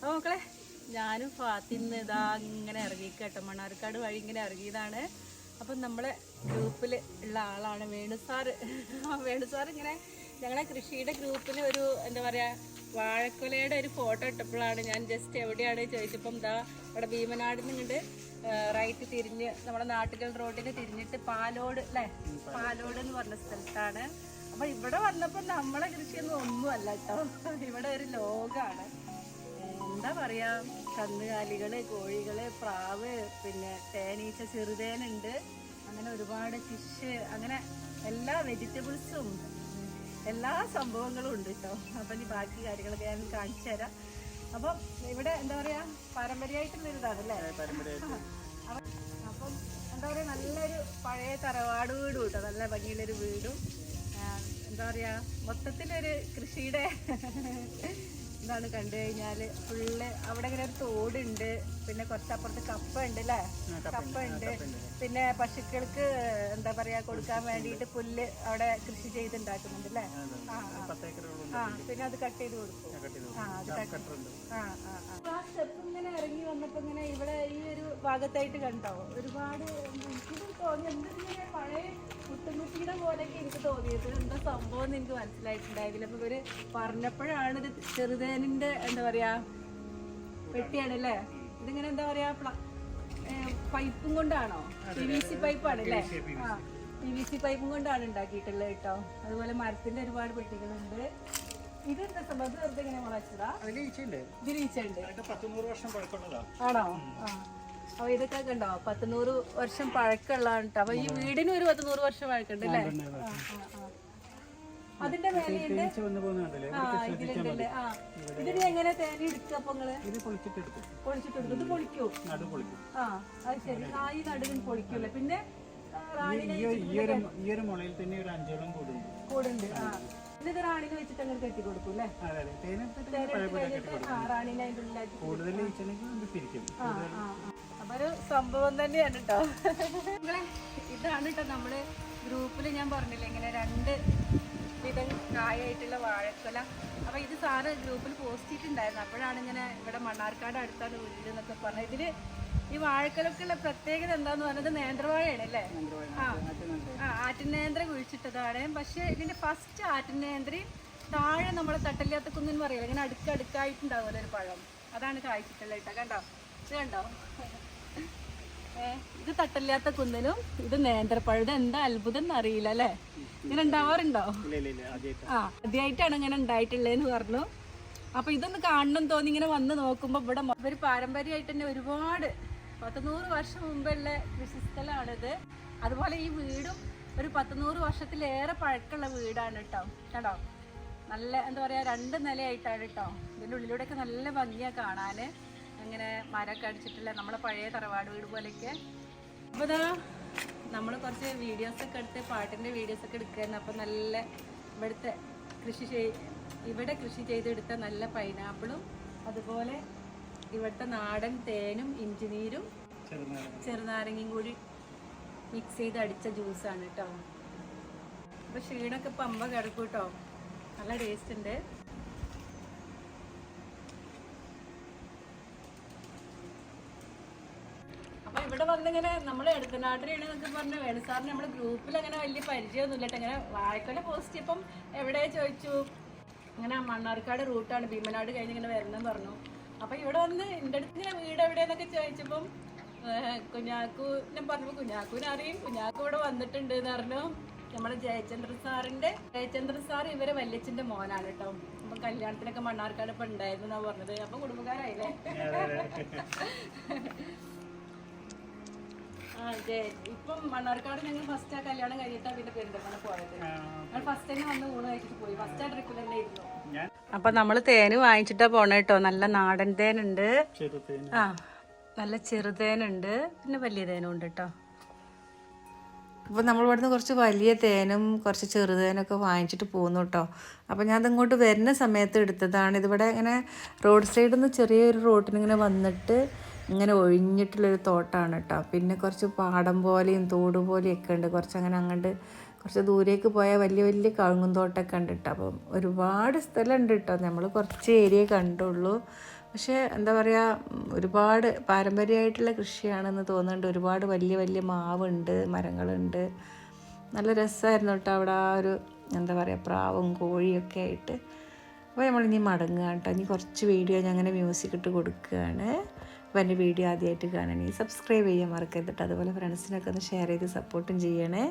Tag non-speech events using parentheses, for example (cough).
അപ്പോൾ മക്കളെ ഞാനും ഫാത്തിന്ന് ഇതാ ഇങ്ങനെ ഇറങ്ങി കേട്ടോ മണ്ണാർക്കാട് വഴി ഇങ്ങനെ ഇറങ്ങിയതാണ്. അപ്പം നമ്മളെ ഗ്രൂപ്പിൽ ഉള്ള ആളാണ് വേണു വേണുസാർ ഇങ്ങനെ ഞങ്ങളെ കൃഷിയുടെ ഗ്രൂപ്പിൽ ഒരു എന്താ പറയുക വാഴക്കൊലയുടെ ഒരു ഫോട്ടോ ഇട്ടപ്പോഴാണ് ഞാൻ ജസ്റ്റ് എവിടെയാണ് ചോദിച്ചപ്പം എന്താ ഇവിടെ ഭീമനാട് നിന്നിട്ട് റൈറ്റ് തിരിഞ്ഞ് നമ്മുടെ നാട്ടുകൾ റോഡിന് തിരിഞ്ഞിട്ട് പാലോട് അല്ലേ? പാലോട് എന്ന് പറഞ്ഞ സ്ഥലത്താണ്. അപ്പൊ ഇവിടെ വന്നപ്പോൾ നമ്മളെ കൃഷിയൊന്നും ഒന്നുമല്ല കേട്ടോ. ഇവിടെ ഒരു ലോകാണ്. എന്താ പറയാ കന്നുകാലികൾ കോഴികൾ പ്രാവ് പിന്നെ തേനീച്ച ചെറുതേനുണ്ട്. അങ്ങനെ ഒരുപാട് ഫിഷ് അങ്ങനെ എല്ലാ വെജിറ്റബിൾസും എല്ലാ സംഭവങ്ങളും ഉണ്ട് കേട്ടോ അപ്പം ഇനി ബാക്കി കാര്യങ്ങളൊക്കെ ഞാൻ കാണിച്ചു തരാം. അപ്പം ഇവിടെ എന്താ പറയാ പാരമ്പര്യമായിട്ടുള്ള ഒരു ഇതാണ് അല്ലേ അപ്പം എന്താ പറയാ നല്ലൊരു പഴയ തറവാട് വീടും കേട്ടോ നല്ല ഭംഗിയുള്ളൊരു വീടും. എന്താ പറയാ മൊത്തത്തിലൊരു കൃഷിയുടെ എന്താണ് കണ്ടു കഴിഞ്ഞാൽ ഫുള്ള് അവിടെ ഇങ്ങനെ ഒരു തോടുണ്ട്. പിന്നെ കുറച്ചപ്പുറത്ത് കപ്പ ഉണ്ട് അല്ലേ കപ്പ ഉണ്ട് പിന്നെ പശുക്കൾക്ക് എന്താ പറയാ കൊടുക്കാൻ വേണ്ടിയിട്ട് പുല്ല് അവിടെ കൃഷി ചെയ്തുണ്ടാക്കുന്നുണ്ട് അല്ലേ ആ പിന്നെ അത് കട്ട് ചെയ്ത് കൊടുക്കും. ആ അത് കട്ട് ആ ആ ആ. സ്റ്റെപ്പ് ഇങ്ങനെ ഇറങ്ങി വന്നപ്പോ ഇങ്ങനെ ഇവിടെ ഭാഗത്തായിട്ട് കണ്ടോ? ഒരുപാട് എനിക്കിത് തോന്നി എന്തിങ്ങനെ പഴയ മുട്ടുമുട്ടിയുടെ പോലെയൊക്കെ എനിക്ക് തോന്നിയത്. എന്താ സംഭവം എന്ന് എനിക്ക് മനസ്സിലായിട്ടുണ്ടായിരുന്നില്ല. അപ്പൊ ഇവർ പറഞ്ഞപ്പോഴാണ് ഇത് ചെറുതേനിന്റെ എന്താ പറയാ പെട്ടിയാണ് അല്ലേ ഇതിങ്ങനെ എന്താ പറയാ പൈപ്പും കൊണ്ടാണോ? പി വി സി പൈപ്പാണ് അല്ലേ ആ പി വി സി പൈപ്പും കൊണ്ടാണ് ഉണ്ടാക്കിയിട്ടുള്ളത് കേട്ടോ. അതുപോലെ മരത്തിന്റെ ഒരുപാട് പെട്ടികളുണ്ട്. ഇതെന്താ സംഭവം? ഇത് വെറുതെ ഇങ്ങനെ മുളച്ചതാ? അതിൽ ഈച്ചയുണ്ട്. ഇത് റീച്ചുണ്ട് അതൊക്കെ പത്തുനൂറ് വർഷം പഴക്കമുള്ളതാ. ആണോ? ആ. അപ്പൊ ഇതൊക്കെ കണ്ടോ? പത്ത് നൂറ് വർഷം പഴക്കമുള്ളതാണ് കേട്ടോ അപ്പൊ ഈ വീടിന് ഒരു പത്ത് നൂറ് വർഷം പഴക്കമുണ്ട് അല്ലേ. അതിന്റെ മേലെയുണ്ട്? ആ ഇതിലുണ്ടല്ലേ? ആ. ഇതിന് എങ്ങനെ തേനി എടുക്കുക അപ്പൊ നിങ്ങൾ? പൊളിച്ചിട്ടെടുക്കും. ഇത് പൊളിക്കൂ? ആ അത് ശരി. ആ ഈ നടുവിന് പൊളിക്കൂല്ലേ പിന്നെ മുളയിൽ തന്നെ ഒരു അഞ്ചോളം കൂടുണ്ട്. കൂടുണ്ട്. ആ. ഇത് റാണിനെ വെച്ചിട്ട് അങ്ങനെ കെട്ടി കൊടുക്കും അല്ലേ? റാണിനെ കൂടുതൽ ഒരു സംഭവം തന്നെയാണ് കേട്ടോ ഇതാണ് കേട്ടോ നമ്മൾ ഗ്രൂപ്പിൽ ഞാൻ പറഞ്ഞില്ലേ ഇങ്ങനെ രണ്ട് വിധം കായായിട്ടുള്ള വാഴക്കൊല. അപ്പൊ ഇത് സാറ് ഗ്രൂപ്പിൽ പോസ്റ്റ് ചെയ്തിട്ടുണ്ടായിരുന്നു. അപ്പോഴാണ് ഇങ്ങനെ ഇവിടെ മണ്ണാർക്കാട് അടുത്താണ് വീട് എന്നൊക്കെ പറഞ്ഞത്. ഇതിൽ ഈ വാഴക്കൊലക്കുള്ള പ്രത്യേകത എന്താന്ന് പറഞ്ഞത് നേന്ത്രവാഴയാണ് അല്ലേ? ആ ആറ്റിനേന്ത്ര കുഴിച്ചിട്ടതാണ്. പക്ഷെ ഇതിന്റെ ഫസ്റ്റ് ആറ്റിനേന്ത്രി താഴെ നമ്മളെ തട്ടല്ലാത്ത കുന്നെന്ന് പറയില്ല ഇങ്ങനെ അടുക്കടുക്കായിട്ടുണ്ടാവുമല്ലോ ഒരു പഴം. അതാണ് കായ്ച്ചിട്ടുള്ളത് കേട്ടോ കണ്ടോ? ഇത് കണ്ടോ? ഇത് തട്ടല്ലാത്ത കുന്നിനും ഇത് നേന്ത്രപ്പഴം. ഇത് എന്താ അത്ഭുതം എന്നറിയില്ല അല്ലേ? ഇങ്ങനെ ഉണ്ടാവാറുണ്ടോ? ആ ആദ്യമായിട്ടാണ് ഇങ്ങനെ ഉണ്ടായിട്ടുള്ളതെന്ന് പറഞ്ഞു. അപ്പൊ ഇതൊന്ന് കാണണം തോന്നി ഇങ്ങനെ വന്ന് നോക്കുമ്പോ ഇവിടെ ഒരു പാരമ്പര്യമായിട്ട് തന്നെ ഒരുപാട് പത്തുനൂറ് വർഷം മുമ്പുള്ള കൃഷിസ്ഥലമാണിത് അതുപോലെ ഈ വീടും ഒരു പത്തുനൂറ് വർഷത്തിലേറെ പഴക്കമുള്ള വീടാണ് കേട്ടോ കേട്ടോ നല്ല എന്താ പറയാ രണ്ട് നിലയായിട്ടാണ് കേട്ടോ ഇതിന്റെ ഉള്ളിലൂടെയൊക്കെ നല്ല ഭംഗിയാണ് കാണാന്. അങ്ങനെ മരമൊക്കെ അടിച്ചിട്ടുള്ള നമ്മളെ പഴയ തറവാട് വീട് പോലെയൊക്കെ. അപ്പോൾ ഇതാ നമ്മൾ കുറച്ച് വീഡിയോസ് ഒക്കെ എടുത്ത് പാട്ടിന്റെ വീഡിയോസ് ഒക്കെ എടുക്കുകയായിരുന്നു അപ്പോൾ നല്ല ഇവിടുത്തെ കൃഷി ചെയ് ഇവിടെ കൃഷി ചെയ്തെടുത്ത നല്ല പൈനാപ്പിളും അതുപോലെ ഇവിടുത്തെ നാടൻ തേനും ഇഞ്ചിനീരും ചെറുനാരങ്ങ ചെറുനാരങ്ങയും കൂടി മിക്സ് ചെയ്ത് അടിച്ച ജ്യൂസാണ് കേട്ടോ. അപ്പോൾ ക്ഷീണമൊക്കെ ഇപ്പം അമ്പ കിടക്കും കേട്ടോ നല്ല ടേസ്റ്റ് ഉണ്ട് അപ്പൊ ഇവിടെ വന്നിങ്ങനെ നമ്മൾ എടുത്തനാട്ടിലാണ് എന്നൊക്കെ പറഞ്ഞ വേണുസാറിന് നമ്മുടെ ഗ്രൂപ്പിൽ അങ്ങനെ വലിയ പരിചയമൊന്നുമില്ല ഇങ്ങനെ വാഴക്കൊല പോസ്റ്റ് ഇപ്പം എവിടെ ചോദിച്ചു? അങ്ങനെ മണ്ണാർക്കാട് റൂട്ടാണ് ഭീമനാട് കഴിഞ്ഞ് ഇങ്ങനെ വരണമെന്ന് പറഞ്ഞു. അപ്പൊ ഇവിടെ വന്ന് എന്റെ അടുത്ത് ഇങ്ങനെ വീട് എവിടെയെന്നൊക്കെ ചോദിച്ചപ്പം കുഞ്ഞാക്കൂനെ കുഞ്ഞാക്കു ഞാൻ പറഞ്ഞപ്പോൾ കുഞ്ഞാക്കുവിനെ അറിയും. കുഞ്ഞാക്കു ഇവിടെ വന്നിട്ടുണ്ട് എന്ന് പറഞ്ഞു. നമ്മുടെ ജയചന്ദ്രൻ സാറിന്റെ ജയചന്ദ്രൻ സാർ ഇവരെ വല്യച്ഛന്റെ മോനാണ് കേട്ടോ. അപ്പൊ കല്യാണത്തിനൊക്കെ മണ്ണാർക്കാട് ഇപ്പൊ ഉണ്ടായിരുന്നു എന്നാ പറഞ്ഞത്. അപ്പൊ കുടുംബക്കാരായില്ലേ? (laughs) ഇപ്പം മണ്ണാർക്കാട് ഞങ്ങൾ ഫസ്റ്റ് ആ കല്യാണം കഴിഞ്ഞിട്ടാ പിന്നെ പെരുന്തൽമണ്ണ പോയത്. ഞങ്ങൾ ഫസ്റ്റ് തന്നെ വന്ന് ഊണ് കഴിച്ചിട്ട് പോയി. ഫസ്റ്റ് ആ ട്രിപ്പിൽ തന്നെ ഇരുന്നു. അപ്പൊ നമ്മൾ തേന് വാങ്ങിച്ചിട്ടാ പോണ കേട്ടോ നല്ല നാടൻ തേനുണ്ട്. ആ നല്ല ചെറുതേനുണ്ട് പിന്നെ വലിയ തേനും ഉണ്ട് കേട്ടോ അപ്പോൾ നമ്മൾ ഇവിടുന്ന് കുറച്ച് വലിയ തേനും കുറച്ച് ചെറുതേനൊക്കെ വാങ്ങിച്ചിട്ട് പോകുന്നു കേട്ടോ അപ്പോൾ ഞാൻ അതിങ്ങോട്ട് വരുന്ന സമയത്ത് എടുത്തതാണ്. ഇതിവിടെ ഇങ്ങനെ റോഡ് സൈഡിൽ നിന്ന് ചെറിയൊരു റോട്ടിന് ഇങ്ങനെ വന്നിട്ട് ഇങ്ങനെ ഒഴിഞ്ഞിട്ടുള്ളൊരു തോട്ടമാണ് കേട്ടോ. പിന്നെ കുറച്ച് പാടം പോലെയും തോട് പോലെയൊക്കെ ഉണ്ട്. കുറച്ച് അങ്ങനെ അങ്ങോട്ട് കുറച്ച് ദൂരേക്ക് പോയാൽ വലിയ വലിയ കഴുങ്ങും തോട്ടമൊക്കെ ഉണ്ട് കേട്ടോ. അപ്പം ഒരുപാട് സ്ഥലമുണ്ട് കേട്ടോ. നമ്മൾ കുറച്ച് ഏരിയ കണ്ടുള്ളൂ. പക്ഷേ എന്താ പറയുക ഒരുപാട് പാരമ്പര്യമായിട്ടുള്ള കൃഷിയാണെന്ന് തോന്നുന്നുണ്ട്. ഒരുപാട് വലിയ വലിയ മാവുണ്ട് മരങ്ങളുണ്ട്. നല്ല രസമായിരുന്നു കേട്ടോ അവിടെ ആ ഒരു എന്താ പറയുക പ്രാവും കോഴിയൊക്കെ ആയിട്ട്. അപ്പോൾ നമ്മളിനി മടങ്ങുക കേട്ടോ. ഇനി കുറച്ച് വീഡിയോ ഞാൻ അങ്ങനെ മ്യൂസിക് ഇട്ട് കൊടുക്കുകയാണ്. അപ്പോൾ എന്റെ വീഡിയോ ആദ്യമായിട്ട് കാണണമെങ്കിൽ സബ്സ്ക്രൈബ് ചെയ്യാൻ മറക്കരുത് അതുപോലെ ഫ്രണ്ട്സിനൊക്കെ ഒന്ന് ഷെയർ ചെയ്ത് സപ്പോർട്ടും ചെയ്യണേ.